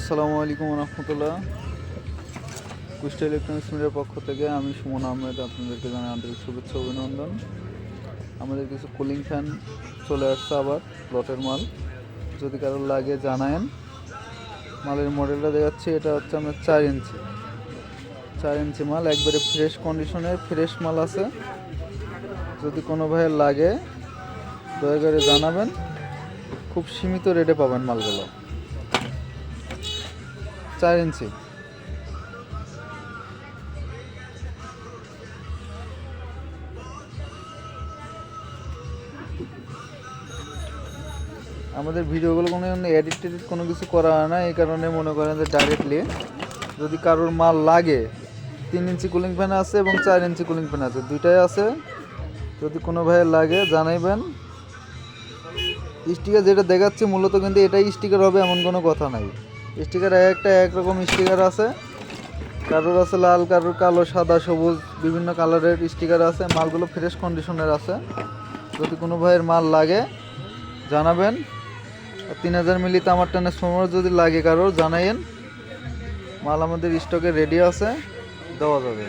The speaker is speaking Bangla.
আসসালামু আলাইকুম রহমতুল্লাহ। কুষ্টা ইলেকট্রনিক্স মিডিয়ার পক্ষ থেকে আমি সুমন আহমেদ, আপনাদেরকে জানাই আন্তরিক শুভেচ্ছা অভিনন্দন। আমাদের কিছু কুলিং ফ্যান চলে আসছে আবার, লটের মাল। যদি কারোর লাগে জানায়েন। মালের মডেলটা দেখাচ্ছি, এটা হচ্ছে আপনার চার ইঞ্চি। চার ইঞ্চি মাল, একবারে ফ্রেশ কন্ডিশনের ফ্রেশ মাল আছে। যদি কোনো ভাইয়ের লাগে, দয়া করে জানাবেন। খুব সীমিত রেটে পাবেন মালগুলো। চার ইঞ্চি। আমাদের ভিডিওগুলো কোনো এডিট টেডিট কোনো কিছু করা হয় না, এই কারণে মনে করেন যে ডাইরেক্টলি যদি কারোর মাল লাগে, তিন ইঞ্চি কুলিং ফ্যান আছে এবং চার ইঞ্চি কুলিং ফ্যান আছে, দুইটাই আছে। যদি কোনো ভাইয়ের লাগে, জানাইবেন। স্টিকার যেটা দেখাচ্ছি, মূলত কিন্তু এটাই স্টিকার হবে, এমন কোনো কথা নাই। স্টিকার এক একটা একরকম স্টিকার আছে। কারোর আছে লাল, কারোর কালো, সাদা, সবুজ, বিভিন্ন কালারের স্টিকার আছে। মালগুলো ফ্রেশ কন্ডিশনের আছে। যদি কোনো ভাইয়ের মাল লাগে, জানাবেন। তিন হাজার মিলি তামার ট্রান্সফর্মার যদি লাগে কারোর জানাইন মাল আমাদের স্টকে রেডি আছে, দেওয়া যাবে।